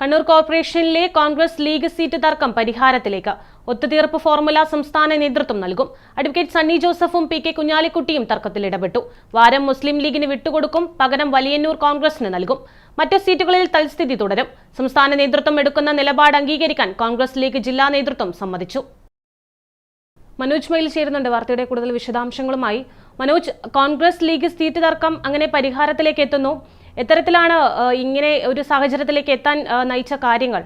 കണ്ണൂർ കോർപ്പറേഷനിലെ Congress league seat തർക്കം പരിഹാരത്തിലേക്ക്. ഒത്തുതീർപ്പ് ഫോർമുല സംസ്ഥാന നേതൃത്വം നൽകും. അഡ്വക്കേറ്റ് സണ്ണി ജോസഫും പി കെ കുഞ്ഞാലിക്കുട്ടിയും തർക്കത്തിൽ ഇടപെട്ടു. വാരം മുസ്ലിം ലീഗിന് വിട്ടുകൊടുക്കും പകരം വലിയന്നൂർ കോൺഗ്രസിന് നൽകും. മറ്റു സീറ്റുകളിൽ തൽസ്ഥിതി തുടരും. സംസ്ഥാന നേതൃത്വം എടുക്കുന്ന നിലപാട് അംഗീകരിക്കാൻ കോൺഗ്രസ് ലീഗ് ജില്ലാ നേതൃത്വം സമ്മതിച്ചു. മനോജ് മയിൽ ചേരുന്നുണ്ട്. വാർത്തയുടെ കൂടുതൽ വിശദാംശങ്ങളുമായി. മനോജ് കോൺഗ്രസ് ലീഗ് സീറ്റ് തർക്കം അങ്ങനെ പരിഹാരത്തിലേക്ക് എത്തുന്നു. എത്തരത്തിലാണ് ഇങ്ങനെ ഒരു സാഹചര്യത്തിലേക്ക് എത്താൻ നയിച്ച കാര്യങ്ങൾ?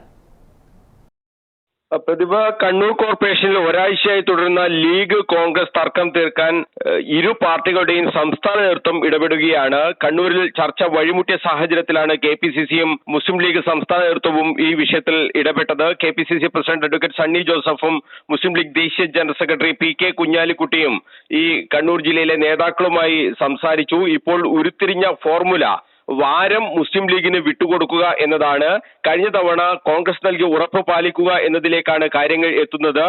പ്രതിഭ കണ്ണൂർ കോർപ്പറേഷനിൽ ഒരാഴ്ചയായി തുടരുന്ന ലീഗ് കോൺഗ്രസ് തർക്കം തീർക്കാൻ ഇരു പാർട്ടികളുടെയും സംസ്ഥാന നേതൃത്വം ഇടപെടുകയാണ്. കണ്ണൂരിൽ ചർച്ച വഴിമുട്ടിയ സാഹചര്യത്തിലാണ് കെ പി സി സിയും മുസ്ലിം ലീഗ് സംസ്ഥാന നേതൃത്വവും ഈ വിഷയത്തിൽ ഇടപെട്ടത്. K P C C president advocate Sunny ജോസഫും മുസ്ലിം ലീഗ് ദേശീയ ജനറൽ സെക്രട്ടറി പി കെ കുഞ്ഞാലിക്കുട്ടിയും ഈ കണ്ണൂർ ജില്ലയിലെ നേതാക്കളുമായി സംസാരിച്ചു. ഇപ്പോൾ ഉരുത്തിരിഞ്ഞ ഫോർമുല വാരം മുസ്ലിം ലീഗിന് വിട്ടുകൊടുക്കുക എന്നതാണ്. കഴിഞ്ഞ തവണ കോൺഗ്രസ് നൽകിയ ഉറപ്പ് പാലിക്കുക എന്നതിലേക്കാണ് കാര്യങ്ങൾ എത്തുന്നത്.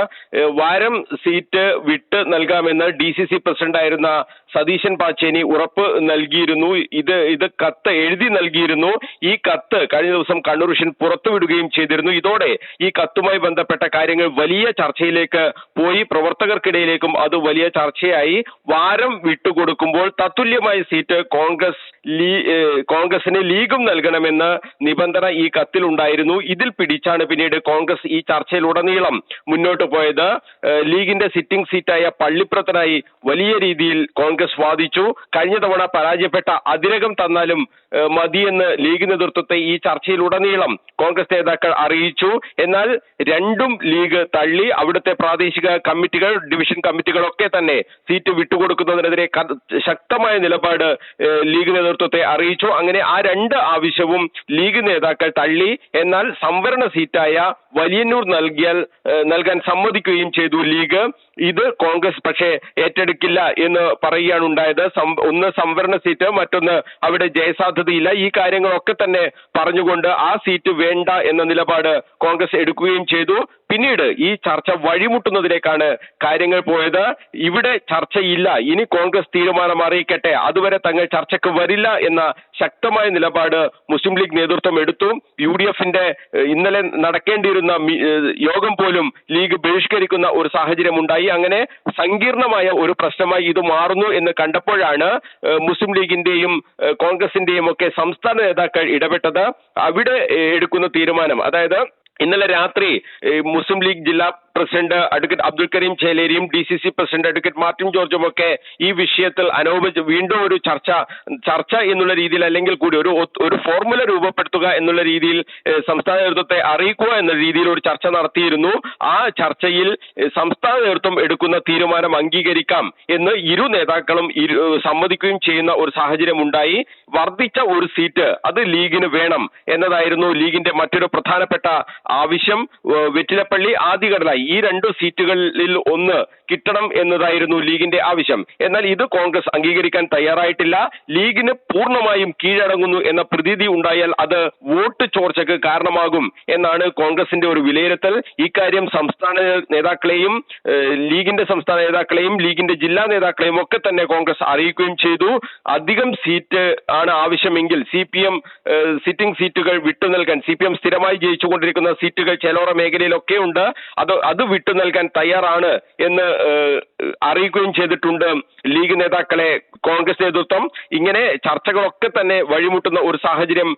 വാരം സീറ്റ് വിട്ട് നൽകാമെന്ന് ഡി സി സി പ്രസിഡന്റായിരുന്ന സതീശൻ പാച്ചേനി ഉറപ്പ് നൽകിയിരുന്നു. ഇത് ഇത് കത്ത് എഴുതി നൽകിയിരുന്നു. ഈ കത്ത് കഴിഞ്ഞ ദിവസം കണ്ണൂർ വിഷൻ പുറത്തുവിടുകയും ചെയ്തിരുന്നു. ഇതോടെ ഈ കത്തുമായി ബന്ധപ്പെട്ട കാര്യങ്ങൾ വലിയ ചർച്ചയിലേക്ക് പോയി. പ്രവർത്തകർക്കിടയിലേക്കും അത് വലിയ ചർച്ചയായി. വാരം വിട്ടുകൊടുക്കുമ്പോൾ തത്തുല്യമായ സീറ്റ് കോൺഗ്രസ് ലീ കോൺഗ്രസിന് ലീഗും നൽകണമെന്ന നിബന്ധന ഈ കത്തിലുണ്ടായിരുന്നു ഇതിൽ പിടിച്ചാണ് പിന്നീട് കോൺഗ്രസ് ഈ ചർച്ചയിലുടനീളം മുന്നോട്ട് പോയത്. ലീഗിന്റെ സിറ്റിംഗ് സീറ്റായ പള്ളിപ്പുറത്തിനായി വലിയ രീതിയിൽ കോൺഗ്രസ് വാദിച്ചു. കഴിഞ്ഞ തവണ പരാജയപ്പെട്ട അതിരകം തന്നാലും മതിയെന്ന് ലീഗ് നേതൃത്വത്തെ ഈ ചർച്ചയിലുടനീളം കോൺഗ്രസ് നേതാക്കൾ അറിയിച്ചു. എന്നാൽ രണ്ടും ലീഗ് തള്ളി. അവിടുത്തെ പ്രാദേശിക കമ്മിറ്റികൾ ഡിവിഷൻ കമ്മിറ്റികളൊക്കെ തന്നെ സീറ്റ് വിട്ടുകൊടുക്കുന്നതിനെതിരെ ശക്തമായ നിലപാട് ലീഗ് നേതൃത്വത്തെ അറിയിച്ചു. അങ്ങനെ ആ രണ്ട് ആവശ്യവും ലീഗ് നേതാക്കൾ തള്ളി. എന്നാൽ സംവരണ സീറ്റായ വലിയന്നൂർ നൽകിയാൽ നൽകാൻ സമ്മതിക്കുകയും ചെയ്തു ലീഗ്. ഇത് കോൺഗ്രസ് പക്ഷേ ഏറ്റെടുക്കില്ല എന്ന് പറയുകയാണ് ഉണ്ടായത്. ഒന്ന് സംവരണ സീറ്റ് മറ്റൊന്ന് അവിടെ ജയസാധ്യതയില്ല. ഈ കാര്യങ്ങളൊക്കെ തന്നെ പറഞ്ഞുകൊണ്ട് ആ സീറ്റ് വേണ്ട എന്ന നിലപാട് കോൺഗ്രസ് എടുക്കുകയും ചെയ്തു. പിന്നീട് ഈ ചർച്ച വഴിമുട്ടുന്നതിലേക്കാണ് കാര്യങ്ങൾ പോയത്. ഇവിടെ ചർച്ചയില്ല. ഇനി കോൺഗ്രസ് തീരുമാനം അറിയിക്കട്ടെ അതുവരെ തങ്ങൾ ചർച്ചയ്ക്ക് വരില്ല എന്ന ശക്തമായ നിലപാട് മുസ്ലിം ലീഗ് നേതൃത്വം എടുത്തു. യു ഡി എഫിന്റെ ഇന്നലെ നടക്കേണ്ടിയിരുന്ന യോഗം പോലും ലീഗ് ബഹിഷ്കരിക്കുന്ന ഒരു സാഹചര്യം ഉണ്ടായി അങ്ങനെ സങ്കീർണമായ ഒരു പ്രശ്നമായി ഇത് മാറുന്നു എന്ന് കണ്ടപ്പോഴാണ് മുസ്ലിം ലീഗിന്റെയും കോൺഗ്രസിന്റെയും ഒക്കെ സംസ്ഥാന നേതാക്കൾ ഇടപെട്ടത്. അവിടെ എടുക്കുന്ന തീരുമാനം. അതായത് ഇന്നലെ രാത്രി മുസ്ലിം ലീഗ് ജില്ലാ president advocate Abdul Kareem ചേലേരിയും D C C president advocate Martin ജോർജും ഒക്കെ ഈ വിഷയത്തിൽ അനൗപച വീണ്ടും ഒരു ചർച്ച ചർച്ച എന്നുള്ള രീതിയിൽ അല്ലെങ്കിൽ കൂടി ഒരു ഒരു ഫോർമുല രൂപപ്പെടുത്തുക എന്നുള്ള രീതിയിൽ സംസ്ഥാന നേതൃത്വത്തെ അറിയിക്കുക എന്ന രീതിയിൽ ഒരു ചർച്ച നടത്തിയിരുന്നു. ആ ചർച്ചയിൽ സംസ്ഥാന നേതൃത്വം എടുക്കുന്ന തീരുമാനം അംഗീകരിക്കാം എന്ന് ഇരു നേതാക്കളും സമ്മതിക്കുകയും ചെയ്യുന്ന ഒരു സാഹചര്യം ഉണ്ടായി വർദ്ധിച്ച ഒരു സീറ്റ് അത് ലീഗിന് വേണം എന്നതായിരുന്നു ലീഗിന്റെ മറ്റൊരു പ്രധാനപ്പെട്ട ആവശ്യം. വെറ്റിലപ്പള്ളി ആദ്യഘടനായി ഈ രണ്ട് സീറ്റുകളിൽ ഒന്ന് കിട്ടണം എന്നതായിരുന്നു ലീഗിന്റെ ആവശ്യം. എന്നാൽ ഇത് കോൺഗ്രസ് അംഗീകരിക്കാൻ തയ്യാറായിട്ടില്ല. ലീഗിന് പൂർണമായും കീഴടങ്ങുന്നു എന്ന പ്രതീതി ഉണ്ടായാൽ അത് വോട്ട് ചോർച്ചയ്ക്ക് കാരണമാകും എന്നാണ് കോൺഗ്രസിന്റെ ഒരു വിലയിരുത്തൽ. ഇക്കാര്യം സംസ്ഥാന നേതാക്കളെയും ലീഗിന്റെ സംസ്ഥാന നേതാക്കളെയും ലീഗിന്റെ ജില്ലാ നേതാക്കളെയും ഒക്കെ തന്നെ കോൺഗ്രസ് അറിയിക്കുകയും ചെയ്തു. അധികം സീറ്റ് ആണ് ആവശ്യമെങ്കിൽ സി പി എം സിറ്റിംഗ് സീറ്റുകൾ വിട്ടു നൽകാൻ സി പി എം സ്ഥിരമായി ജയിച്ചുകൊണ്ടിരിക്കുന്ന സീറ്റുകൾ ചെലോറ മേഖലയിലൊക്കെ ഉണ്ട്. അത് അത് വിട്ടു നൽകാൻ തയ്യാറാണ് എന്ന് അറിയിക്കുകയും ചെയ്തിട്ടുണ്ട് ലീഗ് നേതാക്കളെ കോൺഗ്രസ് നേതൃത്വം. ഇങ്ങനെ ചർച്ചകളൊക്കെ തന്നെ വഴിമുട്ടുന്ന ഒരു സാഹചര്യം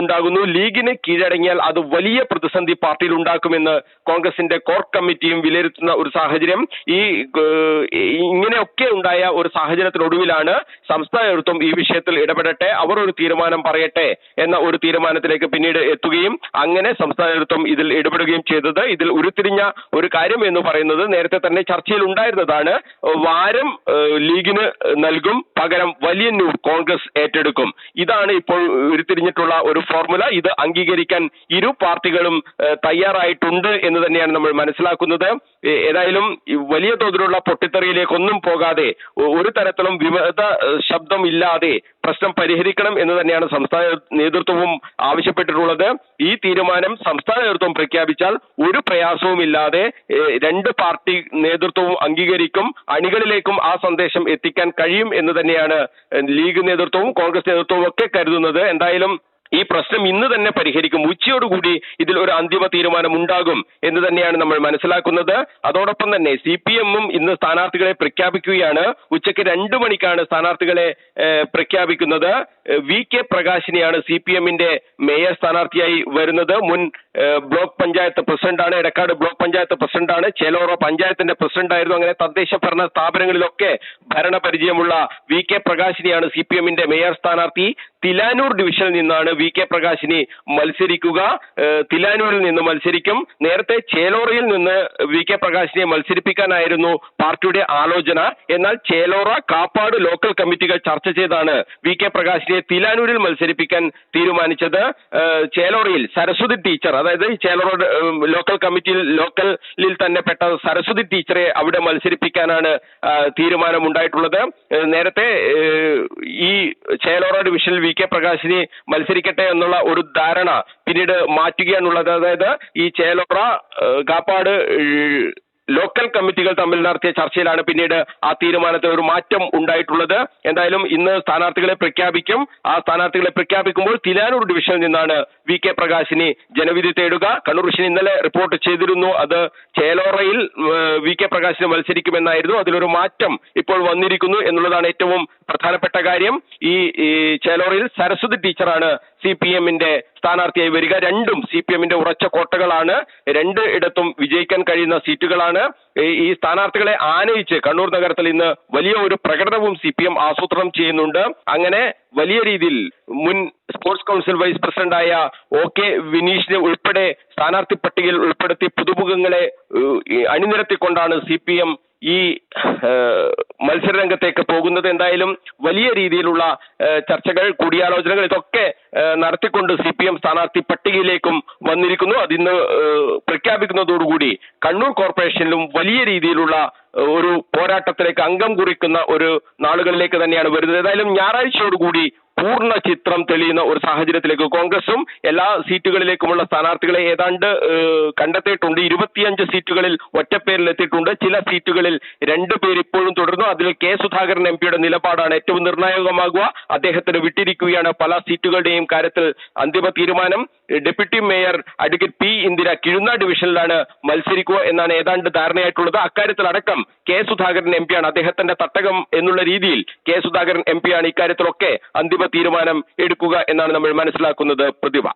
ഉണ്ടാകുന്നു. ലീഗിന് കീഴടങ്ങിയാൽ അത് വലിയ പ്രതിസന്ധി പാർട്ടിയിൽ ഉണ്ടാക്കുമെന്ന് കോൺഗ്രസിന്റെ കോർ കമ്മിറ്റിയും വിലയിരുത്തുന്ന ഒരു സാഹചര്യം. ഈ ഇങ്ങനെയൊക്കെ ഉണ്ടായ ഒരു സാഹചര്യത്തിനൊടുവിലാണ് സംസ്ഥാന നേതൃത്വം ഈ വിഷയത്തിൽ ഇടപെടട്ടെ അവർ ഒരു തീരുമാനം പറയട്ടെ എന്ന ഒരു തീരുമാനത്തിലേക്ക് പിന്നീട് എത്തുകയും അങ്ങനെ സംസ്ഥാന നേതൃത്വം ഇതിൽ ഇടപെടുകയും ചെയ്തത്. ഇതിൽ ഉരുത്തിരിഞ്ഞ ഒരു കാര്യം എന്ന് പറയുന്നത് നേരത്തെ തന്നെ ചർച്ചയിൽ ഉണ്ടായിരുന്നതാണ്. വാരം ലീഗിന് നൽകും പകരം വലിയന്നൂർ കോൺഗ്രസ് ഏറ്റെടുക്കും. ഇതാണ് ഇപ്പോൾ ഉരുത്തിരിഞ്ഞിട്ടുള്ള ഒരു ഫോർമുല. ഇത് അംഗീകരിക്കാൻ ഇരു പാർട്ടികളും തയ്യാറായിട്ടുണ്ട് എന്ന് തന്നെയാണ് നമ്മൾ മനസ്സിലാക്കുന്നത്. ഏതായാലും വലിയ തോതിലുള്ള പൊട്ടിത്തെറിയിലേക്കൊന്നും പോകാതെ ഒരു തരത്തിലും വിമത ശബ്ദമില്ലാതെ പ്രശ്നം പരിഹരിക്കണം എന്ന് തന്നെയാണ് സംസ്ഥാന നേതൃത്വവും ആവശ്യപ്പെട്ടിട്ടുള്ളത്. ഈ തീരുമാനം സംസ്ഥാന നേതൃത്വം പ്രഖ്യാപിച്ചാൽ ഒരു പ്രയാസവുമില്ലാതെ രണ്ട് പാർട്ടി നേതൃത്വവും അംഗീകരിക്കും അണികളിലേക്കും ആ സന്ദേശം എത്തിക്കാൻ കഴിയും എന്ന് തന്നെയാണ് ലീഗ് നേതൃത്വവും കോൺഗ്രസ് നേതൃത്വവും ഒക്കെ കരുതുന്നത്. എന്തായാലും ഈ പ്രശ്നം ഇന്ന് തന്നെ പരിഹരിക്കും. ഉച്ചയോടുകൂടി ഇതിൽ ഒരു അന്തിമ തീരുമാനം ഉണ്ടാകും എന്ന് തന്നെയാണ് നമ്മൾ മനസ്സിലാക്കുന്നത്. അതോടൊപ്പം തന്നെ സി പി എമ്മും ഇന്ന് സ്ഥാനാർത്ഥികളെ പ്രഖ്യാപിക്കുകയാണ്. ഉച്ചയ്ക്ക് രണ്ടു മണിക്കാണ് സ്ഥാനാർത്ഥികളെ പ്രഖ്യാപിക്കുന്നത്. വി കെ പ്രകാശിനെയാണ് സി പി എമ്മിന്റെ മേയർ സ്ഥാനാർത്ഥിയായി വരുന്നത്. മുൻ ബ്ലോക്ക് പഞ്ചായത്ത് പ്രസിഡന്റാണ്. എടക്കാട് ബ്ലോക്ക് പഞ്ചായത്ത് പ്രസിഡന്റാണ്. ചേലോറ പഞ്ചായത്തിന്റെ പ്രസിഡന്റായിരുന്നു. അങ്ങനെ തദ്ദേശ ഭരണ സ്ഥാപനങ്ങളിലൊക്കെ ഭരണപരിചയമുള്ള വി കെ പ്രകാശിനെയാണ് സി പി എമ്മിന്റെ മേയർ സ്ഥാനാർത്ഥി. തിലാനൂർ ഡിവിഷനിൽ നിന്നാണ് വി കെ പ്രകാശിനി മത്സരിക്കുക. തിലാനൂരിൽ നിന്ന് മത്സരിക്കും. നേരത്തെ ചേലോറയിൽ നിന്ന് വി കെ പ്രകാശിനെ മത്സരിപ്പിക്കാനായിരുന്നു പാർട്ടിയുടെ ആലോചന. എന്നാൽ ചേലോറ കാപ്പാട് ലോക്കൽ കമ്മിറ്റികൾ ചർച്ച ചെയ്താണ് വി കെ പ്രകാശിനെ തിലാനൂരിൽ മത്സരിപ്പിക്കാൻ തീരുമാനിച്ചത്. ചേലോറയിൽ സരസ്വതി ടീച്ചർ അതായത് ചേലോറ ലോക്കൽ കമ്മിറ്റിയിൽ ലോക്കലിൽ തന്നെ പെട്ട സരസ്വതി ടീച്ചറെ അവിടെ മത്സരിപ്പിക്കാനാണ് തീരുമാനമുണ്ടായിട്ടുള്ളത്. നേരത്തെ ഈ ചേലോറ ഡിവിഷനിൽ വി കെ പ്രകാശിനി മത്സരിക്കട്ടെ എന്നുള്ള ഒരു ധാരണ പിന്നീട് മാറ്റുകയാണുള്ളത്. അതായത് ഈ ചേലോറ കാപ്പാട് ലോക്കൽ കമ്മിറ്റികൾ തമ്മിൽ നടത്തിയ ചർച്ചയിലാണ് പിന്നീട് ആ തീരുമാനത്തിൽ ഒരു മാറ്റം ഉണ്ടായിട്ടുള്ളത്. എന്തായാലും ഇന്ന് സ്ഥാനാർത്ഥികളെ പ്രഖ്യാപിക്കും. ആ സ്ഥാനാർത്ഥികളെ പ്രഖ്യാപിക്കുമ്പോൾ തിലാനൂർ ഡിവിഷനിൽ നിന്നാണ് വി കെ പ്രകാശിനി ജനവിധി തേടുക. കണ്ണൂർ വിഷൻ ഇന്നലെ റിപ്പോർട്ട് ചെയ്തിരുന്നു. അത് ചേലോറയിൽ വി കെ പ്രകാശിനെ മത്സരിക്കുമെന്നായിരുന്നു. അതിലൊരു മാറ്റം ഇപ്പോൾ വന്നിരിക്കുന്നു എന്നുള്ളതാണ് ഏറ്റവും പ്രധാനപ്പെട്ട കാര്യം. ഈ ചേലോറയിൽ സരസ്വതി ടീച്ചറാണ് സി പി എമ്മിന്റെ സ്ഥാനാർത്ഥിയായി വരിക. രണ്ടും സി പി എമ്മിന്റെ ഉറച്ച കോട്ടകളാണ്. രണ്ട് ഇടത്തും വിജയിക്കാൻ കഴിയുന്ന സീറ്റുകളാണ്. ഈ- സ്ഥാനാർത്ഥികളെ ആനയിച്ച് കണ്ണൂർ നഗരത്തിൽ ഇന്ന് വലിയ ഒരു പ്രകടനവും സി പി എം ആസൂത്രണം ചെയ്യുന്നുണ്ട്. അങ്ങനെ വലിയ രീതിയിൽ മുൻ സ്പോർട്സ് കൗൺസിൽ വൈസ് പ്രസിഡന്റായ ഒ കെ വിനീഷിനെ ഉൾപ്പെടെ സ്ഥാനാർത്ഥി പട്ടികയിൽ ഉൾപ്പെടുത്തി പുതുമുഖങ്ങളെ അണിനിരത്തിക്കൊണ്ടാണ് സി പി എം ഈ മത്സരരംഗത്തേക്ക് പോകുന്നത് എന്തായാലും വലിയ രീതിയിലുള്ള ചർച്ചകൾ കൂടിയാലോചനകൾ ഇതൊക്കെ നടത്തിക്കൊണ്ട് സി പി എം സ്ഥാനാർത്ഥി പട്ടികയിലേക്കും വന്നിരിക്കുന്നു. അതിന്ന് പ്രഖ്യാപിക്കുന്നതോടുകൂടി കണ്ണൂർ കോർപ്പറേഷനിലും വലിയ രീതിയിലുള്ള ഒരു പോരാട്ടത്തിലേക്ക് അംഗം കുറിക്കുന്ന ഒരു നാളുകളിലേക്ക് തന്നെയാണ് വരുന്നത്. ഏതായാലും ഞായറാഴ്ചയോടുകൂടി പൂർണ ചിത്രം തെളിയുന്ന ഒരു സാഹചര്യത്തിലേക്ക് കോൺഗ്രസും എല്ലാ സീറ്റുകളിലേക്കുമുള്ള സ്ഥാനാർത്ഥികളെ ഏതാണ്ട് കണ്ടെത്തിയിട്ടുണ്ട്. ഇരുപത്തിയഞ്ച് സീറ്റുകളിൽ ഒറ്റപ്പേരിൽ എത്തിയിട്ടുണ്ട് ചില സീറ്റുകളിൽ രണ്ട് പേർ ഇപ്പോഴും തുടരുന്നു. അതിൽ കെ സുധാകരൻ എം പിയുടെ നിലപാടാണ് ഏറ്റവും നിർണായകമാകുക. അദ്ദേഹത്തിന് വിട്ടിരിക്കുകയാണ് പല സീറ്റുകളുടെയും കാര്യത്തിൽ അന്തിമ തീരുമാനം. Deputy mayor advocate P Indira Kizhunna ഡിവിഷനിലാണ് മത്സരിക്കുക എന്നാണ് ഏതാണ്ട് ധാരണയായിട്ടുള്ളത്. അക്കാര്യത്തിൽ അടക്കം കെ സുധാകരൻ എം പിയാണ് അദ്ദേഹത്തിന്റെ തട്ടകം എന്നുള്ള രീതിയിൽ കെ സുധാകരൻ എം പിയാണ് ഇക്കാര്യത്തിലൊക്കെ അന്തിമ തീരുമാനം എടുക്കുക എന്നാണ് നമ്മൾ മനസ്സിലാക്കുന്നത് പ്രതിഭ.